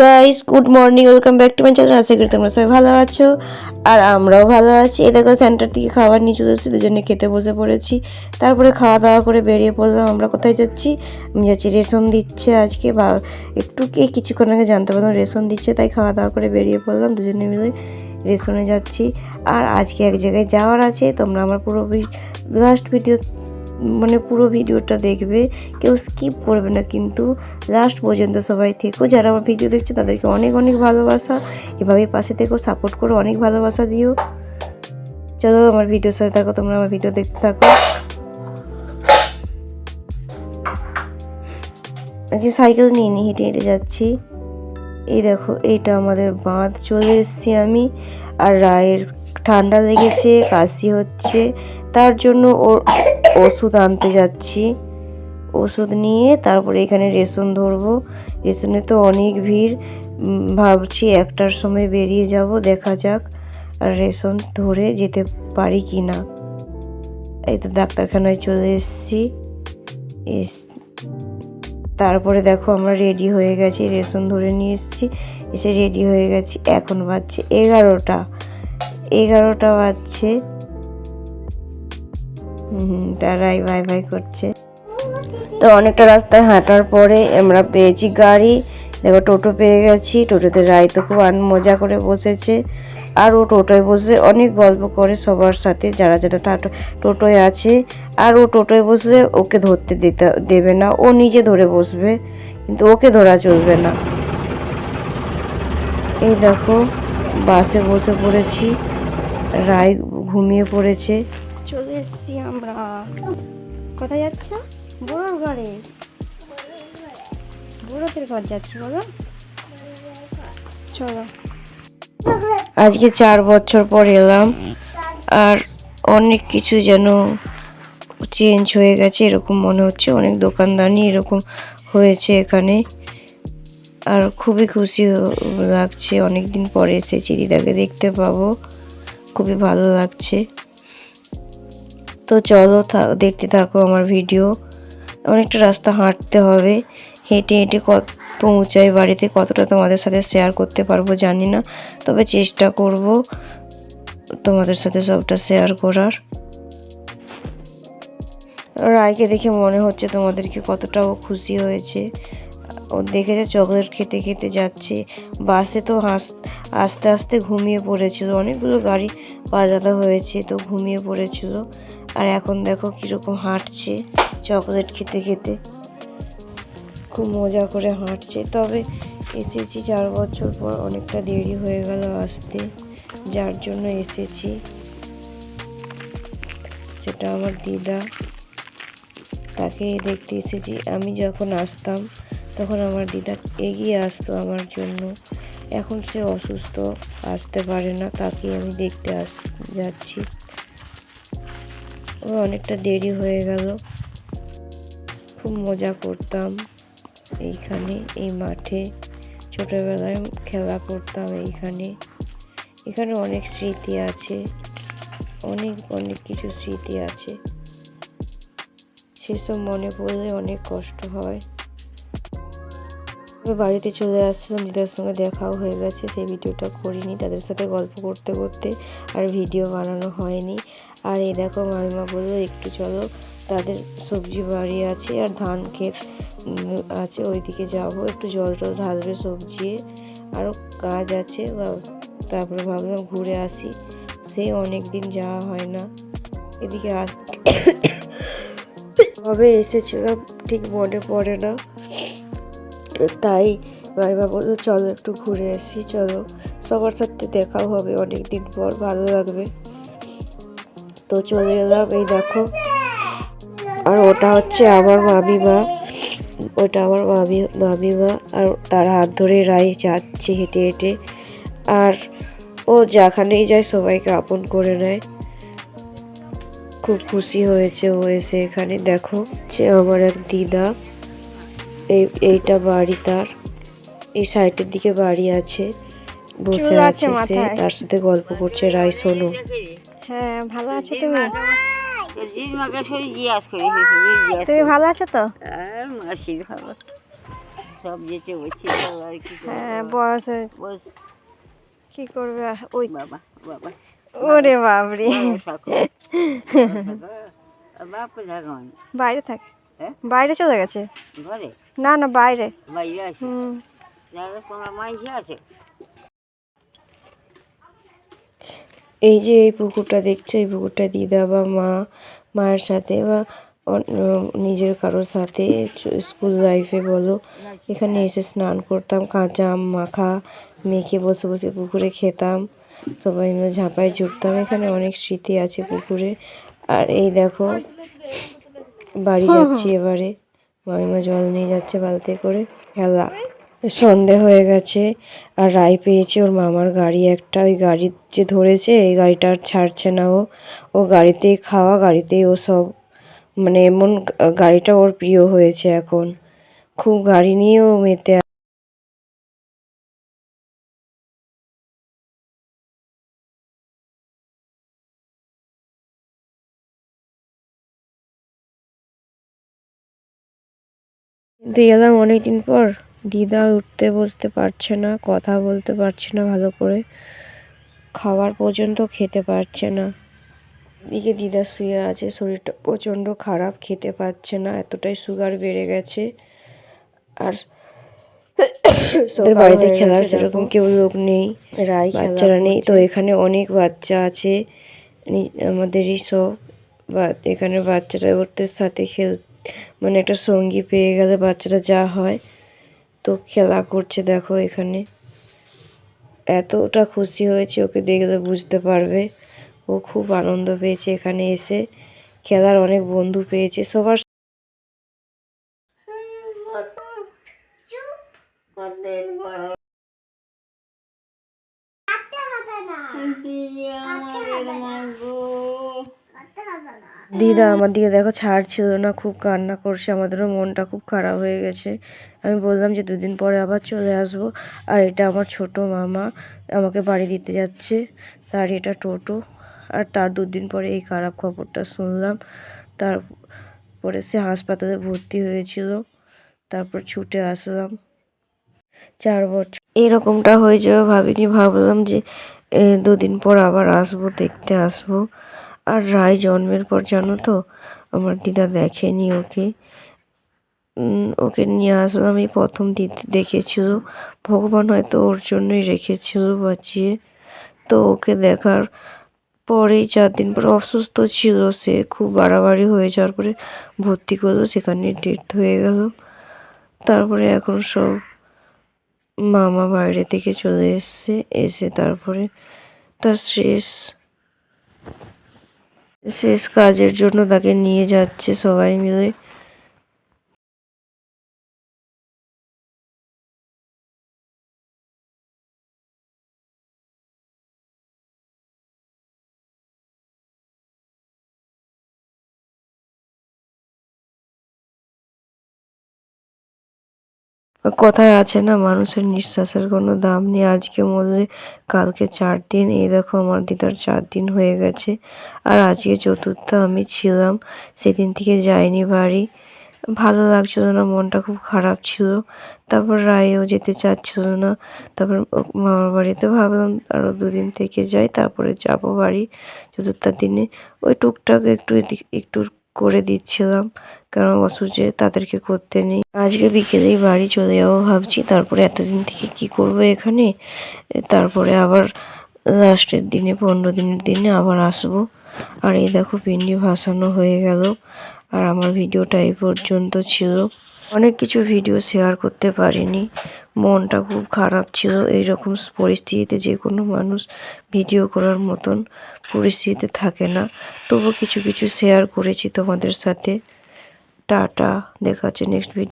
Guys good morning welcome back to my channel আশা করি তোমরা সবাই ভালো আছো। আর আমরাও ভালো আছি। এই দেখো সেন্টার থেকে খাবার নিয়ে চলে এসেছি। দুজনে খেতে বসে পড়েছি। তারপরে খাওয়া দাওয়া করে বেরিয়ে পড়লাম। আমরা কোথায় যাচ্ছি? আমি যাচ্ছি রেশন দিচ্ছে আজকে। বা একটু কে কিছুক্ষণ আগে জানতে পারলাম রেশন দিচ্ছে। তাই খাওয়া দাওয়া করে বেরিয়ে পড়লাম। দুজনে মিলে রেশনে যাচ্ছি। আর আজকে এক জায়গায় যাওয়ার আছে। তোমরা আমার পুরো লাস্ট ভিডিও মানে পুরো ভিডিওটা দেখবে। কেউ স্কিপ করবে না কিন্তু লাস্ট পর্যন্ত সবাই থেকো। যারা আমার ভিডিও দেখছ, তাদেরকে অনেক অনেক ভালোবাসা। এভাবেই পাশে থেকো সাপোর্ট করো, অনেক ভালোবাসা দিও। চলো আমার ভিডিওর সাথে থাকো, তোমরা আমার ভিডিও দেখতে থাকো। আজকে সাইকেল নিয়ে নিয়ে হেঁটে হেঁটে যাচ্ছি। এই দেখো, এইটা আমাদের বাঁধ। চলে এসেছি আমি আর রায়ের ঠান্ডা লেগেছে, কাশি হচ্ছে। তার জন্য ওর ওষুধ আনতে যাচ্ছি। ওষুধ নিয়ে তারপরে এখানে রেশন ধরবো। রেশনে তো অনেক ভিড়। ভাবছি একটার সময় বেরিয়ে যাব, দেখা যাক আর রেশন ধরে যেতে পারি কি না। এই তো ডাক্তারখানায় চলে এসেছি। এস, তারপরে দেখো আমরা রেডি হয়ে গেছি, রেশন ধরে নিয়ে এসেছি। এসে রেডি হয়ে গেছি, এখন বাজছে এগারোটা। এগারোটা বাজছে। তারাই বাই বাই করছে। তো অনেকটা রাস্তায় হাঁটার পরে আমরা পেয়েছি গাড়ি। দেখো টোটো পেয়ে গেছি। টোটোতে রায় তো খুব মজা করে বসেছে। আর ও টোটোয় বসে অনেক গল্প করে সবার সাথে, যারা যারা টাটো টোটোয় আছে। আর ও টোটোয় বসে ওকে ধরতে দিতে দেবে না। ও নিজে ধরে বসবে, কিন্তু ওকে ধরা চলবে না। এই দেখো, বাসে বসে পড়েছি। রায় ঘুমিয়ে পড়েছে। চলে এসেছি আমরা। কোথায় যাচ্ছ? বুড়োর ঘরে। বুড়োদের ঘর যাচ্ছি বলো। চলো। আজকে চার বছর পর এলাম আর অনেক কিছু যেন চেঞ্জ হয়ে গেছে এরকম মনে হচ্ছে। অনেক দোকানদানি এরকম হয়েছে এখানে। আর খুবই খুশি লাগছে অনেক দিন পরে এসেছি দিদাকে দেখতে পাবো। খুবই ভালো লাগছে। তো চলো দেখতে থাকো আমার ভিডিও। অনেকটা রাস্তা হাঁটতে হবে। হেঁটে হেঁটে কত, পৌঁছাই বাড়িতে কতটা তোমাদের সাথে শেয়ার করতে পারব জানি না। তবে চেষ্টা করব তোমাদের সাথে সবটা শেয়ার করার। রায়কে দেখে মনে হচ্ছে তোমাদেরকে কতটাও খুশি হয়েছে। দেখেছে চকলেট খেতে খেতে যাচ্ছে। বাসে তো হাস, আস্তে আস্তে ঘুমিয়ে পড়েছিল। অনেকগুলো গাড়ি পাল্টাতে হয়েছে তো ঘুমিয়ে পড়েছিল। আর এখন দেখো কীরকম হাঁটছে চকলেট খেতে খেতে। খুব মজা করে হাঁটছে। তবে এসেছি চার বছর পর অনেকটা দেরি হয়ে গেল আসতে। যার জন্য এসেছি। সেটা আমার দিদা। তাকে দেখতে এসেছি। আমি যখন আসতাম তখন আমার দিদা এগিয়ে আসতো আমার জন্য। এখন সে অসুস্থ, আসতে পারে না, তাকে আমি দেখতে আস, যাচ্ছি। ও অনেকটা দেরি হয়ে গেল। খুব মজা করতাম এইখানে, এই মাঠে। ছোটোবেলায় খেলা করতাম এইখানে। এখানে অনেক স্মৃতি আছে। অনেক অনেক কিছু স্মৃতি আছে। সেসব মনে পড়লে অনেক কষ্ট হয়। বাড়িতে চলে আসছিলাম দিদার সঙ্গে দেখাও হয়ে গেছে। সেই ভিডিওটা করিনি, তাদের সাথে গল্প করতে করতে আর ভিডিও বানানো হয়নি। আর এই দেখো, মামিমা বলল, একটু চলো, তাদের সবজি বাড়ি আছে আর ধান ক্ষেত আছে, ওইদিকে যাব। একটু জল টল ঢালবে সবজি আরও কাজ আছে। তারপরে ভাবলাম ঘুরে আসি। সেই অনেক দিন যাওয়া হয় না। এদিকে আস কবে এসেছিলাম ঠিক মনে পড়ে না। তাই মাইমা বলল, চলো একটু ঘুরে আসি, চলো। সবার সাথে দেখাও হবে অনেক দিন পর, ভালো লাগবে। তো চলে এলাম, এই দেখো। আর ওটা হচ্ছে আমার মামিমা ওটা আমার মামি মামিমা আর তার হাত ধরে রাই যাচ্ছে হেঁটে হেঁটে। আর ও যেখানেই যায়, সবাইকে আপন করে নেয়। খুব খুশি হয়েছে ও এসে এখানে। দেখো যে আমার এক দিদা। এই এইটা বাড়ি তার। এই সাইডের দিকে বাড়ি আছে। বসে আছে সে তার সাথে গল্প করছে রাই শোনো। হ্যাঁ ভালো আছো তুমি? তুমি ভালো আছো তো? ভালো। সব যেতে বলছি আর কি হ্যাঁ বয়স হয়েছে বস। কি করবে? ওই বাবা বাবা। ওরে বাবরে বাইরে থাকে। হ্যাঁ? বাইরে চলে গেছে? ঘরে? না না বাইরে। বাইরে আছে। হুম। তোমার মাইসে আছে। এই যে এই পুকুরটা দেখছ এই পুকুরটা দিদা বা মা মায়ের সাথে বা নিজের কারোর সাথে স্কুল লাইফে বলো। এখানে এসে স্নান করতাম কাঁচা আম মাখা মেখে বসে বসে পুকুরে খেতাম। সবাই মিলে ঝাঁপায় ঝুঁকতাম এখানে অনেক স্মৃতি আছে পুকুরে। আর এই দেখো বাড়ি যাচ্ছি এবারে। মামিমা জল নিয়ে যাচ্ছে বালতি করে। খেলা সন্ধে হয়ে গেছে আর রায় পেয়েছে ওর মামার গাড়ি একটা। ওই গাড়ি যে ধরেছে, এই গাড়িটা আর ছাড়ছে না ও। ও গাড়িতেই খাওয়া গাড়িতেই ও সব মানে এমন গাড়িটা ওর প্রিয় হয়েছে এখন। খুব গাড়ি নিয়ে ও মেতে কিন্তু এলাম অনেকদিন পর। দিদা উঠতে বসতে পারছে না কথা বলতে পারছে না ভালো করে। খাবার পর্যন্ত খেতে পারছে না। এদিকে দিদা শুয়ে আছে শরীরটা প্রচণ্ড খারাপ খেতে পারছে না এতটাই সুগার বেড়ে গেছে। আর বাড়িতে খেলার সেরকম কেউ লোক নেই বাচ্চারা নেই তো এখানে অনেক বাচ্চা আছে আমাদেরই সব বা এখানে বাচ্চারা ওদের সাথে খেল মানে একটা সঙ্গী পেয়ে গেলে বাচ্চারা যা হয়। তো খেলা করছে দেখো এখানে। এতটা খুশি হয়েছে ওকে দেখলে বুঝতে পারবে। ও খুব আনন্দ পেয়েছে এখানে এসে। খেলার অনেক বন্ধু পেয়েছে সবার দিদা আমার দিকে দেখো ছাড়ছিল না, খুব কান্না করছে, আমাদেরও মনটা খুব খারাপ হয়ে গেছে। আমি বললাম যে দুদিন পরে আবার চলে আসব, আর এটা আমার ছোট মামা আমাকে বাড়ি দিতে যাচ্ছে, তার এটা টোটো, আর তার দুদিন পরে এই খারাপ খবরটা শুনলাম। তারপরে সে হাসপাতালে ভর্তি হয়েছিল, তারপর ছুটে আসলাম। চার বছর এরকমটা হয়ে যাবে ভাবিনি, ভাবলাম যে দুদিন পর আবার আসব, দেখতে আসব। আর রায় জন্মের পর জানো তো, আমার দিদা দেখেনি ওকে। ওকে নিয়ে আসলাম আমি প্রথম দিদি দেখেছিল। ভগবান হয়তো ওর জন্যই রেখেছিল বাঁচিয়ে। তো ওকে দেখার পরেই চার দিন পরে অসুস্থ ছিল সে, খুব বাড়াবাড়ি হয়ে যাওয়ার পরে ভর্তি করল, সেখানে ডেথ হয়ে গেল। তারপরে এখন সব মামা বাইরে থেকে চলে এসছে, এসে তারপরে তার শেষ শেষ কাজের জন্য তাকে নিয়ে যাচ্ছে সবাই মিলে। কথায় আছে না, মানুষের নিঃশ্বাসের কোনো দাম নেই। আজকে মরলে কালকে চার দিন। এই দেখো আমার দিদার চার দিন হয়ে গেছে। আর আজকে চতুর্থ, আমি ছিলাম। সেদিন থেকে যাইনি বাড়ি। ভালো লাগছিল না, মনটা খুব খারাপ ছিল। তারপর রায়েও যেতে চাচ্ছিল না। তারপর মামার বাড়িতে ভাবলাম আরও দুদিন থেকে যাই, তারপরে যাব বাড়ি। চতুর্থ দিনে ওই টুকটাক একটু একটু করে দিচ্ছিলাম। কারণ অসুচে তাদেরকে করতে নেই। আজকে বিকেলেই বাড়ি চলে যাব ভাবছি, তারপরে এতদিন থেকে কি করব এখানে? তারপরে আবার লাস্টের দিনে, পনেরো দিনের দিনে আবার আসব। আর এই দেখো, পিন্ডি ভাসানো হয়ে গেল। আর আমার ভিডিওটা এই পর্যন্ত ছিল। অনেক কিছু ভিডিও শেয়ার করতে পারিনি। মনটা খুব খারাপ ছিল। এইরকম পরিস্থিতিতে যে কোনো মানুষ ভিডিও করার মতন পরিস্থিতিতে থাকে না। তবু কিছু কিছু শেয়ার করেছি তোমাদের সাথে। টাটা, দেখা হচ্ছে নেক্সট ভিডিও